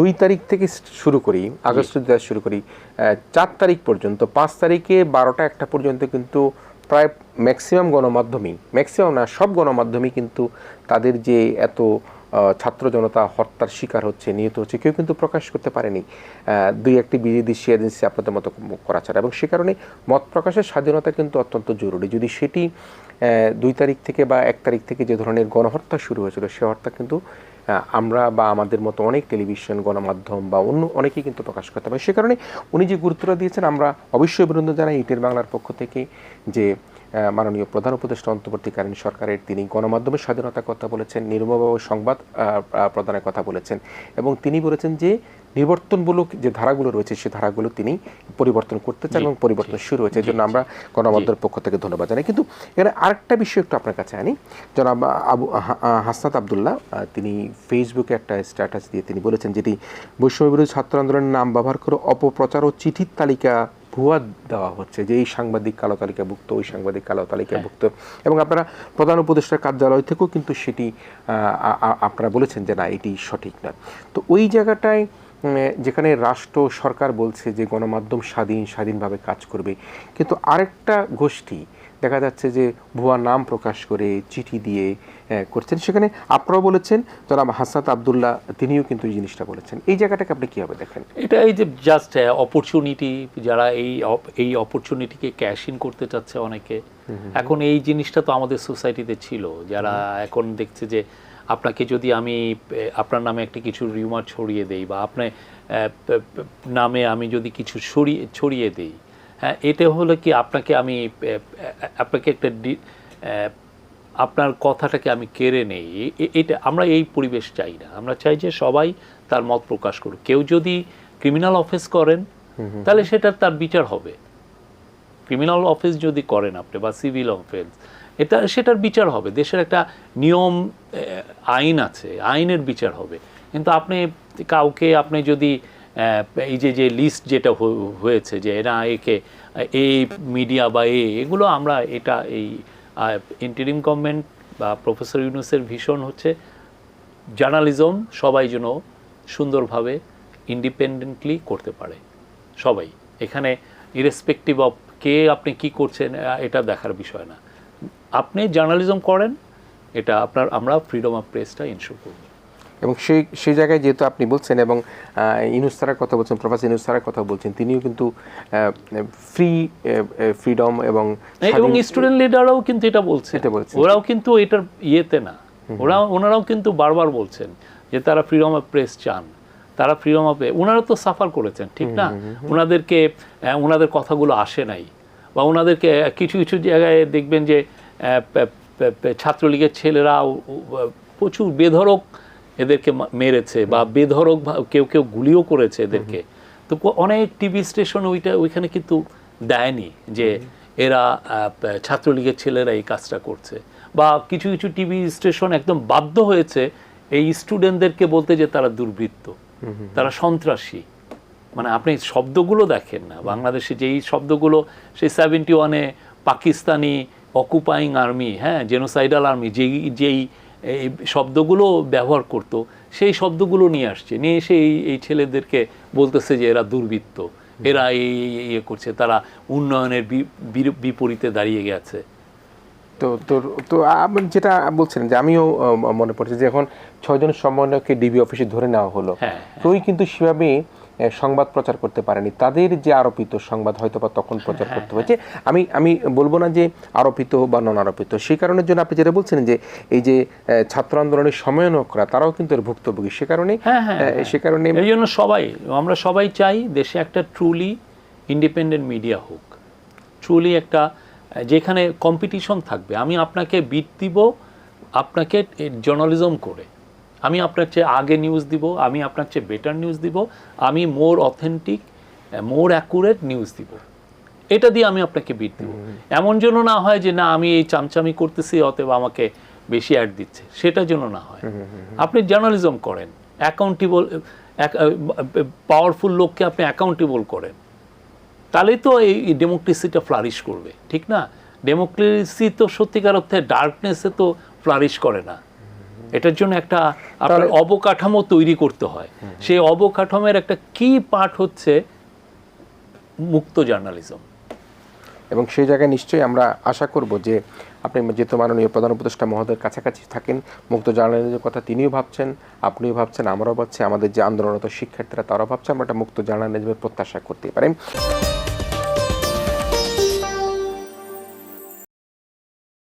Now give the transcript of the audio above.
দুই তারিখ থেকে শুরু করি আগস্ট দেওয়া শুরু করি চার তারিখ পর্যন্ত পাঁচ তারিখে বারোটা একটা পর্যন্ত কিন্তু প্রায় ম্যাক্সিমাম গণমাধ্যমই ম্যাক্সিমাম না সব গণমাধ্যমই কিন্তু তাদের যে এত ছাত্র জনতা হত্যার শিকার হচ্ছে নিহত হচ্ছে কেউ কিন্তু প্রকাশ করতে পারেনি। দুই একটি বিদেশি এজেন্সি আপনাদের মতো করা ছাড়া। এবং সে কারণে মত প্রকাশের স্বাধীনতা কিন্তু অত্যন্ত জরুরি। যদি সেটি দুই তারিখ থেকে বা এক তারিখ থেকে যে ধরনের গণহত্যা শুরু হয়েছিল সে হত্যা কিন্তু আমরা বা আমাদের মতো অনেক টেলিভিশন, গণমাধ্যম বা অন্য অনেকেই কিন্তু প্রকাশ করতে পারে। সে কারণে উনি যে গুরুত্বটা দিয়েছেন, আমরা অবশ্যই অভিনন্দন জানাই ইটের বাংলার পক্ষ থেকে যে মাননীয় প্রধান উপদেষ্টা অন্তর্বর্তীকালীন সরকারের তিনি গণমাধ্যমের স্বাধীনতার কথা বলেছেন নির্মমভাবে সংবাদ প্রদানের কথা বলেছেন এবং তিনি বলেছেন যে নিবর্তনমূলক যে ধারাগুলো রয়েছে সেই ধারাগুলো তিনি পরিবর্তন করতে চান এবং পরিবর্তন শুরু হয়েছে। এই জন্য আমরা গণমাধ্যমের পক্ষ থেকে ধন্যবাদ জানাই। কিন্তু এখানে আরেকটা বিষয় একটু আপনার কাছে আনি। জনাব আবু হাসনাত আবদুল্লাহ তিনি ফেসবুকে একটা স্ট্যাটাস দিয়ে তিনি বলেছেন যেটি বৈষম্য বিরোধী ছাত্র আন্দোলনের নাম ব্যবহার করে অপপ্রচার ও চিঠির তালিকা ভুয়া দেওয়া হচ্ছে যে এই সাংবাদিক কালো তালিকাভুক্ত ওই সাংবাদিক কালো তালিকাভুক্ত এবং আপনারা প্রধান উপদেষ্টার কার্যালয় থেকেও কিন্তু সেটি আপনারা বলেছেন যে না এটি সঠিক নয়। তো ওই জায়গাটায় যেখানে রাষ্ট্র সরকার বলছে যে গণমাধ্যম স্বাধীন স্বাধীনভাবে কাজ করবে। কিন্তু আরেকটা গোষ্ঠী দেখা যাচ্ছে যে ভুয়া নাম প্রকাশ করে চিঠি দিয়ে করছেন। সেখানে আপনারাও বলেছেন জনাব হাসাত আবদুল্লাহ তিনিও কিন্তু এই জিনিসটা বলেছেন। এই জায়গাটাকে আপনি কীভাবে দেখেন? এটা এই যে জাস্ট অপরচুনিটি যারা এই এই অপরচুনিটিকে ক্যাশ ইন করতে চাচ্ছে অনেকে এখন এই জিনিসটা তো আমাদের সোসাইটিতে ছিল। যারা এখন দেখছে যে আপনাকে যদি আমি আপনার নামে একটা কিছু রিউমার ছড়িয়ে দেই বা আপনার নামে আমি যদি কিছু ছড়িয়ে ছড়িয়ে দেই হ্যাঁ এটা হলো কি আপনাকে আমি আপনাকে একটা আপনার কথাটাকে আমি কেড়ে নেই। এটা আমরা এই পরিবেশ চাই না। আমরা চাই যে সবাই তার মত প্রকাশ করুক। কেউ যদি ক্রিমিনাল অফেস করেন তাহলে সেটার তার বিচার হবে। ক্রিমিনাল অফেস যদি করেন আপনি বা সিভিল অফেন্স এটা সেটার বিচার হবে। দেশের একটা নিয়ম আইন আছে। আইনের বিচার হবে। কিন্তু আপনি কাউকে আপনি যদি এই যে যে লিস্ট যেটা হয়েছে যে এরা একে এই মিডিয়া বা এ, এগুলো আমরা এটা এই ইন্টারিম গভর্নমেন্ট বা প্রফেসর ইউনুসের ভীষণ হচ্ছে জার্নালিজম সবাই যেন সুন্দরভাবে ইন্ডিপেন্ডেন্টলি করতে পারে, সবাই। এখানে ইরেসপেক্টিভ অফ কে আপনি কি করছেন এটা দেখার বিষয় না। আপনি জার্নালিজম করেন, এটা আপনার, আমরা ফ্রিডম অফ প্রেসটা ইনশোর করব। এবং সেই সেই জায়গায় যেহেতু আপনি বলছেন এবং ইনুস স্যারের কথা বলছেন প্রফেসর ইনুস স্যারের কথা বলছেন তিনিও কিন্তু ফ্রি ফ্রিডম এবং এবং স্বাধীন- স্টুডেন্ট লিডাররাও কিন্তু এটা বলছে এটা বলছে। ওরাও কিন্তু এটার ইয়েতে না। ওরা ওনারাও কিন্তু বারবার বলছেন যে তারা ফ্রিডম অফ প্রেস চান। তারা ফ্রিডম অফ ওনারা তো সাফার করেছেন ঠিক না? ওনাদেরকে ওনাদের কথাগুলো আসে নাই। বা ওনাদেরকে কিছু কিছু জায়গায় দেখবেন যে ছাত্রলীগের ছেলেরা প্রচুর বেধরক এদেরকে মেরেছে বা বেধরক কেউ কেউ গুলিও করেছে এদেরকে। তো অনেক টিভি স্টেশন ওইটা ওইখানে কিন্তু দেয়নি যে এরা ছাত্রলীগের ছেলেরা এই কাজটা করছে। বা কিছু কিছু টিভি স্টেশন একদম বাধ্য হয়েছে এই স্টুডেন্টদেরকে বলতে যে তারা দুর্বৃত্ত। তারা সন্ত্রাসী। মানে আপনি শব্দগুলো দেখেন না। বাংলাদেশে যেই শব্দগুলো সেই সেভেন্টি ওয়ানে পাকিস্তানি অকুপাইং আর্মি হ্যাঁ জেনোসাইডাল আর্মি যেই যেই এই শব্দগুলো ব্যবহার করতো সেই শব্দগুলো নিয়ে আসছে। নিয়ে এসে এই এই ছেলেদেরকে বলতেছে যে এরা দুর্বৃত্ত এরা এই ইয়ে করছে তারা উন্নয়নের বিপরীতে দাঁড়িয়ে গেছে। তো তোর তো আপনি যেটা বলছিলেন যে আমিও মনে পড়ছে যে এখন ছয়জন সমন্বয়কে ডিবি অফিসে ধরে নেওয়া হলো। হ্যাঁ, কেউই কিন্তু সেভাবে সংবাদ প্রচার করতে পারেনি। তাদের যে আরোপিত সংবাদ হয়তো বা তখন প্রচার হ্যাঁ, করতে হয়েছে। আমি আমি বলব না যে আরোপিত বা নন আরোপিত সেই কারণের জন্য আপনি যেটা বলছেন যে এই যে ছাত্র আন্দোলনের সমন্বয়করা তারাও কিন্তু এর ভুক্তভোগী। সে কারণে হ্যাঁ, হ্যাঁ, হ্যাঁ। সে কারণে এই জন্য সবাই আমরা সবাই চাই দেশে একটা ট্রুলি ইন্ডিপেন্ডেন্ট মিডিয়া হোক। ট্রুলি একটা যেখানে কম্পিটিশন থাকবে। আমি আপনাকে বিট দিব আপনাকে জার্নালিজম করে। আমি আপনার চেয়ে আগে নিউজ দিব আমি আপনার চেয়ে বেটার নিউজ দিব আমি more authentic more accurate news দিব। এটা দিয়ে আমি আপনাকে বিট দিব। এমন যেন না হয় যে না আমি এই চামচামি করতেছি অতএব আমাকে বেশি অ্যাড দিচ্ছে। সেটার জন্য না হয়। আপনি জার্নালিজম করেন। অ্যাকাউন্টেবল পাওয়ারফুল লোককে আপনি অ্যাকাউন্টেবল করেন। তাহলেই তো এই ডেমোক্রেসিটা ফ্লারিশ করবে ঠিক না? ডেমোক্রেসি তো সত্যিকার অর্থে ডার্কনেসে তো ফ্লারিশ করে না। এটার জন্য একটা আপনার অবকাঠামো তৈরি করতে হয়। সেই অবকাঠামোর একটা কি পার্ট হচ্ছে? মুক্ত জার্নালিজম। এবং সেই জায়গায় নিশ্চয়ই আমরা আশা করব যে আপনি যেহেতু মাননীয় প্রধান উপদেষ্টা মহোদয়ের কাছাকাছি থাকেন মুক্ত জার্নালিজমের কথা তিনিও ভাবছেন আপনিও ভাবছেন আমরাও ভাবছি আমাদের যে আন্দোলনরত শিক্ষার্থীরা তারাও ভাবছে আমরা একটা মুক্ত জার্নালিজমের প্রত্যাশা করতে পারি।